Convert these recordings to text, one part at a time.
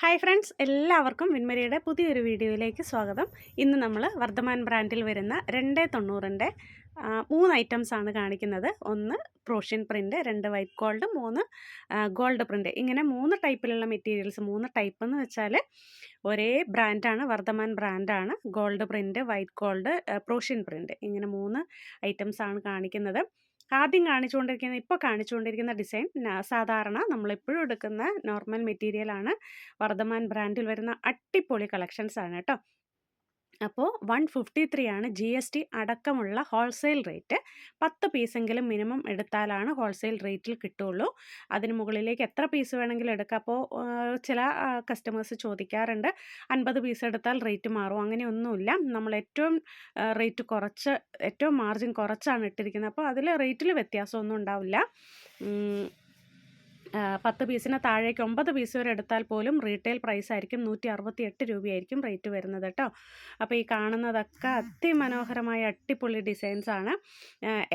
Hi friends എല്ലാവർക്കും വിൻമരിയുടെ പുതിയൊരു വീഡിയോയിലേക്ക് സ്വാഗതം. ഇന്ന് നമ്മൾ വർദ്ധമാൻ ബ്രാൻഡിൽ വരുന്ന രണ്ട് തൊണ്ണൂറിന്റെ മൂന്ന് ഐറ്റംസ് ആണ് കാണിക്കുന്നത്. ഒന്ന് പ്രോഷ്യൻ പ്രിന്റ് രണ്ട് വൈറ്റ് ഗോൾഡ് മൂന്ന് ഗോൾഡ് പ്രിന്റ് ഇങ്ങനെ മൂന്ന് ടൈപ്പിലുള്ള മെറ്റീരിയൽസ് മൂന്ന് ടൈപ്പ് എന്ന് വെച്ചാൽ ഒരേ ബ്രാൻഡാണ് വർദ്ധമാൻ ബ്രാൻഡാണ് gold print white gold Prussian print ഇങ്ങനെ മൂന്ന് ഐറ്റംസ് ആണ് കാണിക്കുന്നത്. ആദ്യം കാണിച്ചുകൊണ്ടിരിക്കുന്ന ഇപ്പോൾ കാണിച്ചുകൊണ്ടിരിക്കുന്ന ഡിസൈൻ സാധാരണ നമ്മളെപ്പോഴും എടുക്കുന്ന നോർമൽ മെറ്റീരിയലാണ് വർദ്ധമാൻ ബ്രാൻഡിൽ വരുന്ന അട്ടിപ്പൊളി കളക്ഷൻസ് ആണ് കേട്ടോ. അപ്പോൾ വൺ ഫിഫ്റ്റി ത്രീ ആണ് ജി എസ് ടി അടക്കമുള്ള ഹോൾസെയിൽ റേറ്റ്. പത്ത് പീസെങ്കിലും മിനിമം എടുത്താലാണ് ഹോൾസെയിൽ റേറ്റിൽ കിട്ടുള്ളൂ. അതിന് മുകളിലേക്ക് എത്ര പീസ് വേണമെങ്കിലും എടുക്കാം. അപ്പോൾ ചില കസ്റ്റമേഴ്സ് ചോദിക്കാറുണ്ട് അൻപത് പീസ് എടുത്താൽ റേറ്റ് മാറും. അങ്ങനെയൊന്നുമില്ല. നമ്മൾ ഏറ്റവും റേറ്റ് കുറച്ച് ഏറ്റവും മാർജിൻ കുറച്ചാണ് ഇട്ടിരിക്കുന്നത്. അപ്പോൾ അതിൽ റേറ്റിൽ വ്യത്യാസമൊന്നും ഉണ്ടാവില്ല. പത്ത് പീസിന് താഴേക്ക് ഒമ്പത് പീസ് വരെ എടുത്താൽ പോലും റീറ്റെയിൽ പ്രൈസ് ആയിരിക്കും നൂറ്റി അറുപത്തി എട്ട് രൂപയായിരിക്കും റേറ്റ് വരുന്നത് കേട്ടോ. അപ്പോൾ ഈ കാണുന്നതൊക്കെ അതിമനോഹരമായ അട്ടിപ്പൊളി ഡിസൈൻസ് ആണ്.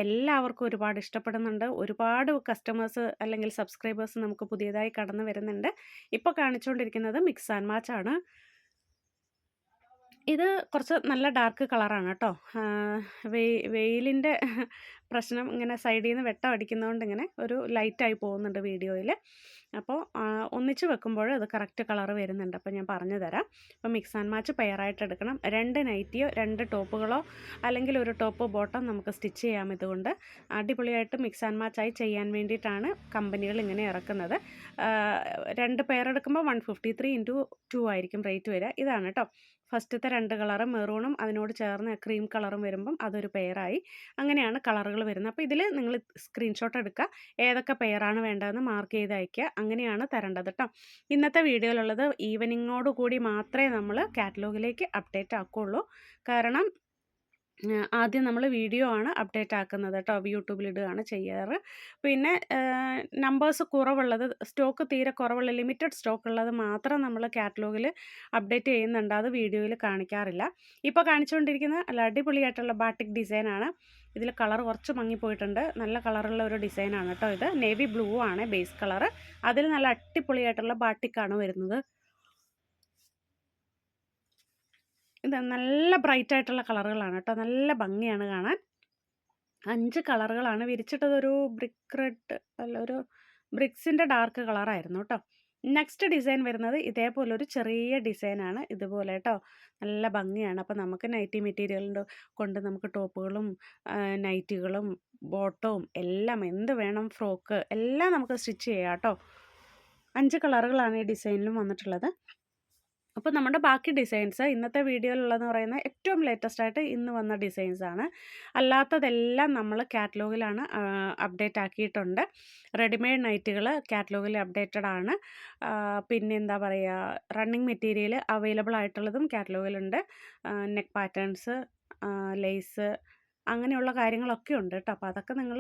എല്ലാവർക്കും ഒരുപാട് ഇഷ്ടപ്പെടുന്നുണ്ട്. ഒരുപാട് കസ്റ്റമേഴ്സ് അല്ലെങ്കിൽ സബ്സ്ക്രൈബേഴ്സ് നമുക്ക് പുതിയതായി കടന്നു വരുന്നുണ്ട്. ഇപ്പോൾ കാണിച്ചുകൊണ്ടിരിക്കുന്നത് മിക്സ് ആൻഡ് മാച്ച് ആണ്. ഇത് കുറച്ച് നല്ല ഡാർക്ക് കളറാണ് കേട്ടോ വെയ് വെയിലിന്റെ പ്രശ്നം ഇങ്ങനെ സൈഡിൽ നിന്ന് വെട്ടം അടിക്കുന്നതുകൊണ്ട് ഇങ്ങനെ ഒരു ലൈറ്റായി പോകുന്നുണ്ട് വീഡിയോയിൽ അപ്പോൾ ഒന്നിച്ച് വെക്കുമ്പോൾ അത് കറക്റ്റ് കളർ വരുന്നുണ്ട്. അപ്പോൾ ഞാൻ പറഞ്ഞു തരാം. അപ്പോൾ മിക്സ് ആൻഡ് മാച്ച് പെയറായിട്ട് എടുക്കണം. രണ്ട് നൈറ്റിയോ രണ്ട് ടോപ്പുകളോ അല്ലെങ്കിൽ ഒരു ടോപ്പ് ബോട്ടം നമുക്ക് സ്റ്റിച്ച് ചെയ്യാം ഇതുകൊണ്ട്. അടിപൊളിയായിട്ട് മിക്സ് ആൻഡ് മാച്ചായി ചെയ്യാൻ വേണ്ടിയിട്ടാണ് കമ്പനികൾ ഇങ്ങനെ ഇറക്കുന്നത്. രണ്ട് പെയർ എടുക്കുമ്പോൾ one fifty three into two ആയിരിക്കും റേറ്റ് വരിക. ഇതാണ് കേട്ടോ ഫസ്റ്റത്തെ രണ്ട് കളറ് മെറൂണും അതിനോട് ചേർന്ന് ക്രീം കളറും വരുമ്പം അതൊരു പെയറായി അങ്ങനെയാണ് കളറുകൾ വരുന്നത്. അപ്പോൾ ഇതിൽ നിങ്ങൾ സ്ക്രീൻഷോട്ട് എടുക്കുക. ഏതൊക്കെ പെയറാണ് വേണ്ടതെന്ന് മാർക്ക് ചെയ്ത് അയക്കുക. അങ്ങനെയാണ് തരേണ്ടത് കേട്ടോ ഇന്നത്തെ വീഡിയോയിലുള്ളത് ഈവനിങ്ങോട് കൂടി മാത്രമേ നമ്മൾ കാറ്റലോഗിലേക്ക് അപ്ഡേറ്റ് ആക്കുകയുള്ളൂ. കാരണം ആദ്യം നമ്മൾ വീഡിയോ ആണ് അപ്ഡേറ്റ് ആക്കുന്നത് കേട്ടോ. യൂട്യൂബിൽ ഇടുകയാണ് ചെയ്യാറ്. പിന്നെ നമ്പേഴ്സ് കുറവുള്ളത് സ്റ്റോക്ക് തീരെ കുറവുള്ള ലിമിറ്റഡ് സ്റ്റോക്ക് ഉള്ളത് മാത്രം നമ്മൾ കാറ്റലോഗിൽ അപ്ഡേറ്റ് ചെയ്യുന്നുണ്ട്. അത് വീഡിയോയിൽ കാണിക്കാറില്ല. ഇപ്പോൾ കാണിച്ചുകൊണ്ടിരിക്കുന്ന നല്ല അടിപൊളിയായിട്ടുള്ള ബാട്ടിക് ഡിസൈനാണ് ഇതിൽ കളർ കുറച്ച് മങ്ങിപ്പോയിട്ടുണ്ട്. നല്ല കളറുള്ള ഒരു ഡിസൈനാണ് കേട്ടോ ഇത്. നേവി ബ്ലൂ ആണ് ബേസ് കളർ അതിൽ നല്ല അടിപൊളിയായിട്ടുള്ള ബാട്ടിക്കാണ് വരുന്നത്. ഇത് നല്ല ബ്രൈറ്റ് ആയിട്ടുള്ള കളറുകളാണ് കേട്ടോ. നല്ല ഭംഗിയാണ് കാണാൻ. അഞ്ച് കളറുകളാണ്. വിരിച്ചിട്ടത് ഒരു ബ്രിക്ക് റെഡ് അല്ല ഒരു ബ്രിക്സിന്റെ ഡാർക്ക് കളറായിരുന്നു കേട്ടോ. നെക്സ്റ്റ് ഡിസൈൻ വരുന്നത് ഇതേപോലെ ഒരു ചെറിയ ഡിസൈനാണ് ഇതുപോലെ കേട്ടോ. നല്ല ഭംഗിയാണ്. അപ്പോൾ നമുക്ക് നൈറ്റി മെറ്റീരിയലിന്റെ കൊണ്ട് നമുക്ക് ടോപ്പുകളും നൈറ്റികളും ബോട്ടവും എല്ലാം എന്ത് വേണം ഫ്രോക്ക് എല്ലാം നമുക്ക് സ്റ്റിച്ച് ചെയ്യാം കേട്ടോ. അഞ്ച് കളറുകളാണ് ഈ ഡിസൈനിലും വന്നിട്ടുള്ളത്. അപ്പോൾ നമ്മുടെ ബാക്കി ഡിസൈൻസ് ഇന്നത്തെ വീഡിയോയിലുള്ളതെന്ന് പറയുന്ന ഏറ്റവും ലേറ്റസ്റ്റ് ആയിട്ട് ഇന്ന് വന്ന ഡിസൈൻസ് ആണ്. അല്ലാത്തതെല്ലാം നമ്മൾ കാറ്റലോഗിലാണ് അപ്ഡേറ്റ് ആക്കിയിട്ടുണ്ട്. റെഡിമെയ്ഡ് നൈറ്റുകൾ കാറ്റലോഗിൽ അപ്ഡേറ്റഡ് ആണ്. പിന്നെ എന്താ പറയുക റണ്ണിങ് മെറ്റീരിയൽ അവൈലബിൾ ആയിട്ടുള്ളതും കാറ്റലോഗിലുണ്ട്. നെക്ക് പാറ്റേൺസ് ലേസ് അങ്ങനെയുള്ള കാര്യങ്ങളൊക്കെ ഉണ്ട് കേട്ടോ. അപ്പോൾ അതൊക്കെ നിങ്ങൾ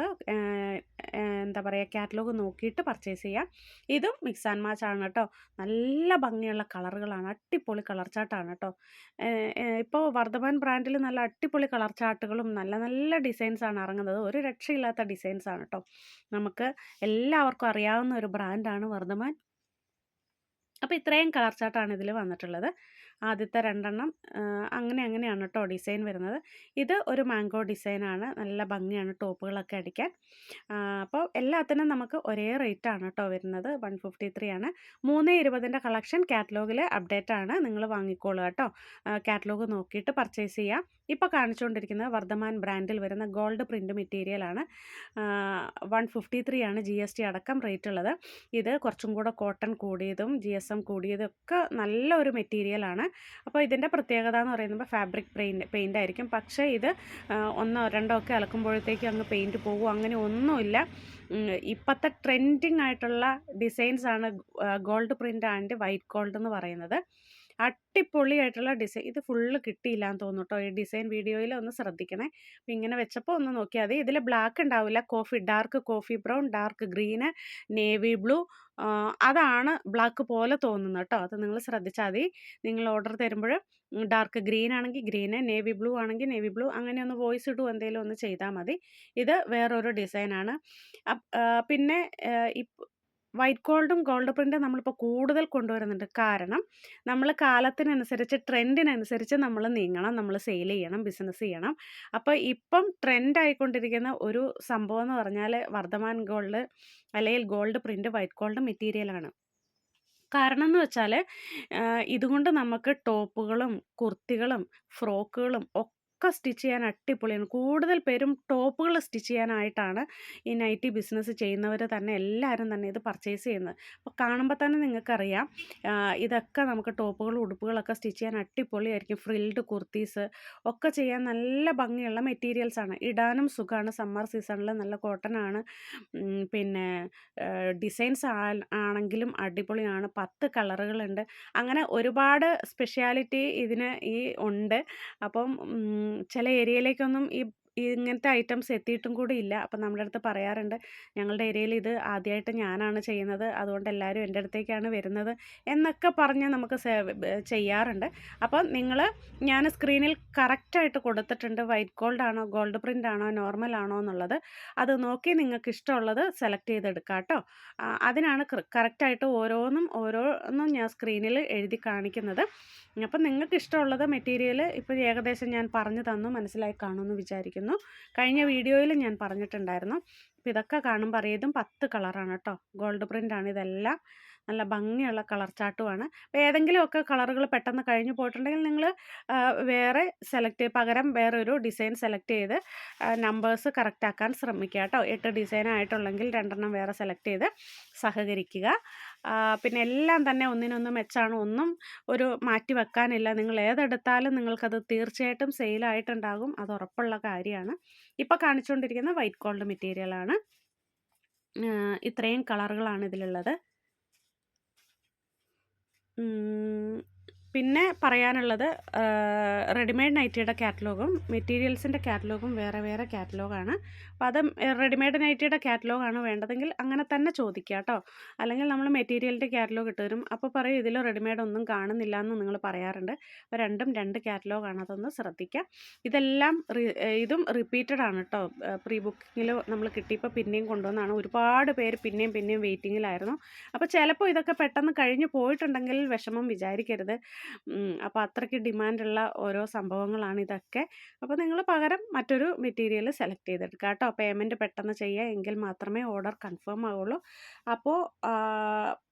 എന്താ പറയുക കാറ്റലോഗ് നോക്കിയിട്ട് പർച്ചേസ് ചെയ്യാം. ഇതും മിക്സ് ആൻഡ് മാച്ച് ആണ് കേട്ടോ. നല്ല ഭംഗിയുള്ള കളറുകളാണ്. അടിപൊളി കളർ ചാട്ടാണ് കേട്ടോ. ഇപ്പോൾ വർദ്ധമാൻ ബ്രാൻഡിൽ നല്ല അടിപൊളി കളർ ചാട്ടുകളും നല്ല നല്ല ഡിസൈൻസ് ആണ് ഇറങ്ങുന്നത് ഒരു രക്ഷയില്ലാത്ത ഡിസൈൻസ് ആണ് കേട്ടോ. നമുക്ക് എല്ലാവർക്കും അറിയാവുന്ന ഒരു ബ്രാൻഡാണ് വർദ്ധമാൻ. അപ്പോൾ ഇത്രയും കളർ ചാട്ടാണ് ഇതിൽ വന്നിട്ടുള്ളത്. ആദ്യത്തെ രണ്ടെണ്ണം അങ്ങനെ അങ്ങനെയാണ് കേട്ടോ ഡിസൈൻ വരുന്നത്. ഇത് ഒരു മാംഗോ ഡിസൈനാണ്. നല്ല ഭംഗിയാണ് ടോപ്പുകളൊക്കെ അടിക്കാൻ. അപ്പോൾ എല്ലാത്തിനും നമുക്ക് ഒരേ റേറ്റ് ആണ് കേട്ടോ വരുന്നത്. വൺ ഫിഫ്റ്റി ത്രീ ആണ്. മൂന്ന് ഇരുപതിന്റെ കളക്ഷൻ കാറ്റലോഗിൽ അപ്ഡേറ്റ് ആണ് നിങ്ങൾ വാങ്ങിക്കോളുക കേട്ടോ കാറ്റലോഗ് നോക്കിയിട്ട് പർച്ചേസ് ചെയ്യാം. ഇപ്പോൾ കാണിച്ചുകൊണ്ടിരിക്കുന്നത് വർദ്ധമാൻ ബ്രാൻഡിൽ വരുന്ന ഗോൾഡ് പ്രിന്റ് മെറ്റീരിയലാണ് വൺ ഫിഫ്റ്റി ത്രീ ആണ് ജി എസ് ടി അടക്കം റേറ്റ് ഉള്ളത് ഇത് കുറച്ചും കൂടെ കോട്ടൺ കൂടിയതും ജി എസ് എം കൂടിയതും ഒക്കെ നല്ല ഒരു മെറ്റീരിയലാണ് അപ്പോൾ ഇതിന്റെ പ്രത്യേകത എന്ന് പറയുന്നത് ഫാബ്രിക് പെയിന്റ് പെയിന്റ് ആയിരിക്കും. പക്ഷേ ഇത് ഒന്നോ രണ്ടോ ഒക്കെ അലക്കുമ്പോഴത്തേക്കും അങ്ങ് പെയിന്റ് പോകും. അങ്ങനെ ഒന്നുമില്ല. ഇപ്പോഴത്തെ ട്രെൻഡിങ് ആയിട്ടുള്ള ഡിസൈൻസ് ആണ് gold print and white gold എന്ന് പറയുന്നത്. അടിപൊളിയായിട്ടുള്ള ഡിസൈൻ ഇത് ഫുള്ള് കിട്ടിയില്ല എന്ന് തോന്നുന്നു കേട്ടോ ഈ ഡിസൈൻ വീഡിയോയിൽ ഒന്ന് ശ്രദ്ധിക്കണേ. അപ്പം ഇങ്ങനെ വെച്ചപ്പോൾ ഒന്ന് നോക്കിയാൽ മതി. ഇതിൽ ബ്ലാക്ക് ഉണ്ടാവില്ല. Coffee dark coffee brown dark green navy blue അതാണ് ബ്ലാക്ക് പോലെ തോന്നുന്നത് കേട്ടോ അത് നിങ്ങൾ ശ്രദ്ധിച്ചാൽ മതി. നിങ്ങൾ ഓർഡർ തരുമ്പോൾ ഡാർക്ക് ഗ്രീൻ ആണെങ്കിൽ ഗ്രീന് നേവി ബ്ലൂ ആണെങ്കിൽ നേവി ബ്ലൂ അങ്ങനെ ഒന്ന് വോയിസ് ഇടും എന്തെങ്കിലും ഒന്ന് ചെയ്താൽ മതി. ഇത് വേറൊരു ഡിസൈനാണ്. പിന്നെ വൈറ്റ് ഗോൾഡും ഗോൾഡ് പ്രിന്റും നമ്മളിപ്പോൾ കൂടുതൽ കൊണ്ടുവരുന്നുണ്ട്. കാരണം നമ്മൾ കാലത്തിനനുസരിച്ച് ട്രെൻഡിനനുസരിച്ച് നമ്മൾ നീങ്ങണം നമ്മൾ സെയിൽ ചെയ്യണം ബിസിനസ് ചെയ്യണം. അപ്പോൾ ഇപ്പം ട്രെൻഡായിക്കൊണ്ടിരിക്കുന്ന ഒരു സംഭവം എന്ന് പറഞ്ഞാൽ വർദ്ധമാൻ ഗോൾഡ് അല്ലെങ്കിൽ ഗോൾഡ് പ്രിന്റ് വൈറ്റ് ഗോൾഡ് മെറ്റീരിയലാണ് കാരണം എന്ന് വെച്ചാൽ ഇതുകൊണ്ട് നമുക്ക് ടോപ്പുകളും കുർത്തികളും ഫ്രോക്കുകളും ഒക്കെ സ്റ്റിച്ച് ചെയ്യാൻ അടിപൊളിയാണ്. കൂടുതൽ പേരും ടോപ്പുകൾ സ്റ്റിച്ച് ചെയ്യാനായിട്ടാണ് ഈ നൈറ്റി ബിസിനസ് ചെയ്യുന്നവർ തന്നെ എല്ലാവരും തന്നെ ഇത് പർച്ചേസ് ചെയ്യുന്നത്. അപ്പോൾ കാണുമ്പോൾ തന്നെ നിങ്ങൾക്കറിയാം ഇതൊക്കെ നമുക്ക് ടോപ്പുകളും ഉടുപ്പുകളൊക്കെ സ്റ്റിച്ച് ചെയ്യാൻ അടിപൊളിയായിരിക്കും. ഫ്രിൽഡ് കുർത്തീസ് ഒക്കെ ചെയ്യാൻ നല്ല ഭംഗിയുള്ള മെറ്റീരിയൽസാണ് ഇടാനും സുഖമാണ് സമ്മർ സീസണിൽ നല്ല കോട്ടൺ ആണ്. പിന്നെ ഡിസൈൻസ് ആണെങ്കിലും അടിപൊളിയാണ്. പത്ത് കളറുകളുണ്ട്. അങ്ങനെ ഒരുപാട് സ്പെഷ്യാലിറ്റി ഇതിന് ഈ ഉണ്ട്. അപ്പം ചില ഏരിയയിലേക്കൊന്നും ഈ ഇങ്ങനത്തെ ഐറ്റംസ് എത്തിയിട്ടും കൂടി ഇല്ല. അപ്പം നമ്മുടെ അടുത്ത് പറയാറുണ്ട് ഞങ്ങളുടെ ഏരിയയിൽ ഇത് ആദ്യമായിട്ട് ഞാനാണ് ചെയ്യുന്നത് അതുകൊണ്ട് എല്ലാവരും എന്റെ അടുത്തേക്കാണ് വരുന്നത് എന്നൊക്കെ പറഞ്ഞ് നമുക്ക് ചെയ്യാറുണ്ട്. അപ്പം നിങ്ങൾ ഞാൻ സ്ക്രീനിൽ കറക്റ്റായിട്ട് കൊടുത്തിട്ടുണ്ട് വൈറ്റ് ഗോൾഡ് ആണോ ഗോൾഡ് പ്രിന്റ് ആണോ നോർമൽ ആണോ എന്നുള്ളത്. അത് നോക്കി നിങ്ങൾക്ക് ഇഷ്ടമുള്ളത് സെലക്ട് ചെയ്തെടുക്കാം കേട്ടോ. അതിനാണ് കറക്റ്റായിട്ട് ഓരോന്നും ഓരോന്നും ഞാൻ സ്ക്രീനിൽ എഴുതി കാണിക്കുന്നത്. അപ്പം നിങ്ങൾക്ക് ഇഷ്ടമുള്ളത് മെറ്റീരിയൽ ഇപ്പോൾ ഏകദേശം ഞാൻ പറഞ്ഞു തന്നു മനസ്സിലായി കാണുമെന്ന് വിചാരിക്കുന്നു. കഴിഞ്ഞ വീഡിയോയിൽ ഞാൻ പറഞ്ഞിട്ടുണ്ടായിരുന്നു. ഇതൊക്കെ കാണുമ്പോൾ അറിയതും പത്ത് കളറാണ് കേട്ടോ. ഗോൾഡ് പ്രിന്റാണ് ഇതെല്ലാം. നല്ല ഭംഗിയുള്ള കളർ ചാട്ടുമാണ് അപ്പോൾ ഏതെങ്കിലുമൊക്കെ കളറുകൾ പെട്ടെന്ന് കഴിഞ്ഞു പോയിട്ടുണ്ടെങ്കിൽ നിങ്ങൾ വേറെ സെലക്ട് പകരം വേറൊരു ഡിസൈൻ സെലക്ട് ചെയ്ത് നമ്പേഴ്സ് കറക്റ്റ് ആക്കാൻ ശ്രമിക്കുക കേട്ടോ. എട്ട് ഡിസൈൻ ആയിട്ടുള്ളെങ്കിൽ രണ്ടെണ്ണം വേറെ സെലക്ട് ചെയ്ത് സഹകരിക്കുക. പിന്നെ എല്ലാം തന്നെ ഒന്നിനൊന്ന് മെച്ചാണ്. ഒന്നും ഒരു മാറ്റി വെക്കാനില്ല. നിങ്ങൾ ഏതെടുത്താലും നിങ്ങൾക്കത് തീർച്ചയായിട്ടും സെയിലായിട്ടുണ്ടാകും. അത് ഉറപ്പുള്ള കാര്യമാണ്. ഇപ്പോൾ കാണിച്ചുകൊണ്ടിരിക്കുന്ന വൈറ്റ് ഗോൾഡ് മെറ്റീരിയലാണ്. ഇത്രയും കളറുകളാണ് ഇതിലുള്ളത്. 嗯 പിന്നെ പറയാനുള്ളത് റെഡിമെയ്ഡ് നൈറ്റിയുടെ കാറ്റലോഗും മെറ്റീരിയൽസിന്റെ കാറ്റലോഗും വേറെ വേറെ കാറ്റലോഗാണ് അപ്പോൾ അത് റെഡിമെയ്ഡ് നൈറ്റിയുടെ കാറ്റലോഗാണ് വേണ്ടതെങ്കിൽ അങ്ങനെ തന്നെ ചോദിക്കുക കേട്ടോ. അല്ലെങ്കിൽ നമ്മൾ മെറ്റീരിയലിന്റെ കാറ്റലോഗ് ഇട്ട് തരും. അപ്പോൾ പറയും ഇതിൽ റെഡിമെയ്ഡ് ഒന്നും കാണുന്നില്ല എന്ന് നിങ്ങൾ പറയാറുണ്ട്. അപ്പോൾ രണ്ടും രണ്ട് കാറ്റലോഗാണ് അതൊന്ന് ശ്രദ്ധിക്കുക. ഇതെല്ലാം ഇതും റിപ്പീറ്റഡ് ആണ് കേട്ടോ. പ്രീ ബുക്കിങ്ങിൽ നമ്മൾ കിട്ടിയപ്പോൾ പിന്നെയും കൊണ്ടുവന്നാണ്. ഒരുപാട് പേര് പിന്നെയും പിന്നെയും വെയിറ്റിങ്ങിലായിരുന്നു അപ്പോൾ ചിലപ്പോൾ ഇതൊക്കെ പെട്ടെന്ന് കഴിഞ്ഞ് പോയിട്ടുണ്ടെങ്കിൽ വിഷമം വിചാരിക്കരുത്. അപ്പോൾ അത്രയ്ക്ക് ഡിമാൻഡുള്ള ഓരോ സംഭവങ്ങളാണ് ഇതൊക്കെ. അപ്പോൾ നിങ്ങൾ പകരം മറ്റൊരു മെറ്റീരിയൽ സെലക്ട് ചെയ്തെടുക്കുക കേട്ടോ. പേയ്മെന്റ് പെട്ടെന്ന് ചെയ്യുക എങ്കിൽ മാത്രമേ ഓർഡർ കൺഫേം ആവുള്ളൂ. അപ്പോൾ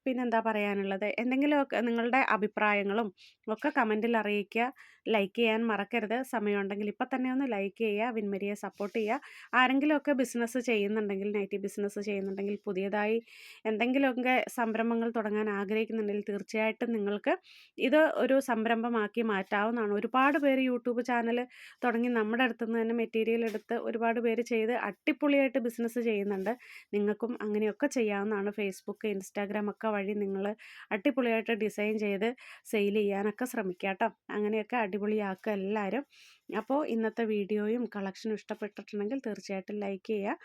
പിന്നെന്താ പറയാനുള്ളത്? എന്തെങ്കിലുമൊക്കെ നിങ്ങളുടെ അഭിപ്രായങ്ങളും ഒക്കെ കമന്റിൽ അറിയിക്കുക. ലൈക്ക് ചെയ്യാൻ മറക്കരുത്. സമയമുണ്ടെങ്കിൽ ഇപ്പം തന്നെ ഒന്ന് ലൈക്ക് ചെയ്യുക വിൻമരിയെ സപ്പോർട്ട് ചെയ്യുക. ആരെങ്കിലുമൊക്കെ ബിസിനസ് ചെയ്യുന്നുണ്ടെങ്കിൽ നൈറ്റി ബിസിനസ് ചെയ്യുന്നുണ്ടെങ്കിൽ പുതിയതായി എന്തെങ്കിലുമൊക്കെ സംരംഭങ്ങൾ തുടങ്ങാൻ ആഗ്രഹിക്കുന്നുണ്ടെങ്കിൽ തീർച്ചയായിട്ടും നിങ്ങൾക്ക് ഇത് ഒരു സംരംഭമാക്കി മാറ്റാവുന്നതാണ്. ഒരുപാട് പേര് യൂട്യൂബ് ചാനൽ തുടങ്ങി നമ്മുടെ അടുത്ത് നിന്ന് തന്നെ മെറ്റീരിയൽ എടുത്ത് ഒരുപാട് പേര് ചെയ്ത് അടിപൊളിയായിട്ട് ബിസിനസ് ചെയ്യുന്നുണ്ട്. നിങ്ങൾക്കും അങ്ങനെയൊക്കെ ചെയ്യാവുന്നതാണ്. ഫേസ്ബുക്ക് ഇൻസ്റ്റാഗ്രാം ഒക്കെ വഴി നിങ്ങൾ അടിപൊളിയായിട്ട് ഡിസൈൻ ചെയ്ത് സെയിൽ ചെയ്യാനൊക്കെ ശ്രമിക്കുക കേട്ടോ അങ്ങനെയൊക്കെ അടിപൊളിയാക്കുക എല്ലാവരും അപ്പോൾ ഇന്നത്തെ വീഡിയോയും കളക്ഷനും ഇഷ്ടപ്പെട്ടിട്ടുണ്ടെങ്കിൽ തീർച്ചയായിട്ടും ലൈക്ക് ചെയ്യുക.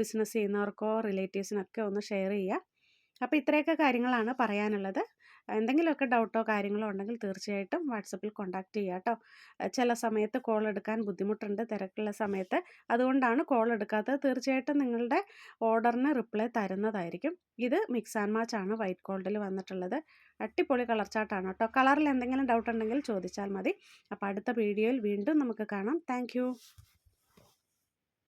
ബിസിനസ് ചെയ്യുന്നവർക്കോ റിലേറ്റീവ്സിനൊക്കെ ഒന്ന് ഷെയർ ചെയ്യുക. അപ്പോൾ ഇത്രയൊക്കെ കാര്യങ്ങളാണ് പറയാനുള്ളത്. എന്തെങ്കിലുമൊക്കെ ഡൗട്ടോ കാര്യങ്ങളോ ഉണ്ടെങ്കിൽ തീർച്ചയായിട്ടും വാട്സപ്പിൽ കോൺടാക്റ്റ് ചെയ്യുക കേട്ടോ. ചില സമയത്ത് കോൾ എടുക്കാൻ ബുദ്ധിമുട്ടുണ്ട് തിരക്കുള്ള സമയത്ത്. അതുകൊണ്ടാണ് കോൾ എടുക്കാത്തത്. തീർച്ചയായിട്ടും നിങ്ങളുടെ ഓർഡറിന് റിപ്ലൈ തരുന്നതായിരിക്കും. ഇത് മിക്സ് ആൻഡ് മാച്ച് ആണ് വൈറ്റ് ഗോൾഡിൽ വന്നിട്ടുള്ളത്. അട്ടിപ്പൊളി കളർ ചാർട്ടാണ് കേട്ടോ. കളറിൽ എന്തെങ്കിലും ഡൗട്ട് ഉണ്ടെങ്കിൽ ചോദിച്ചാൽ മതി. അപ്പോൾ അടുത്ത വീഡിയോയിൽ വീണ്ടും നമുക്ക് കാണാം. താങ്ക്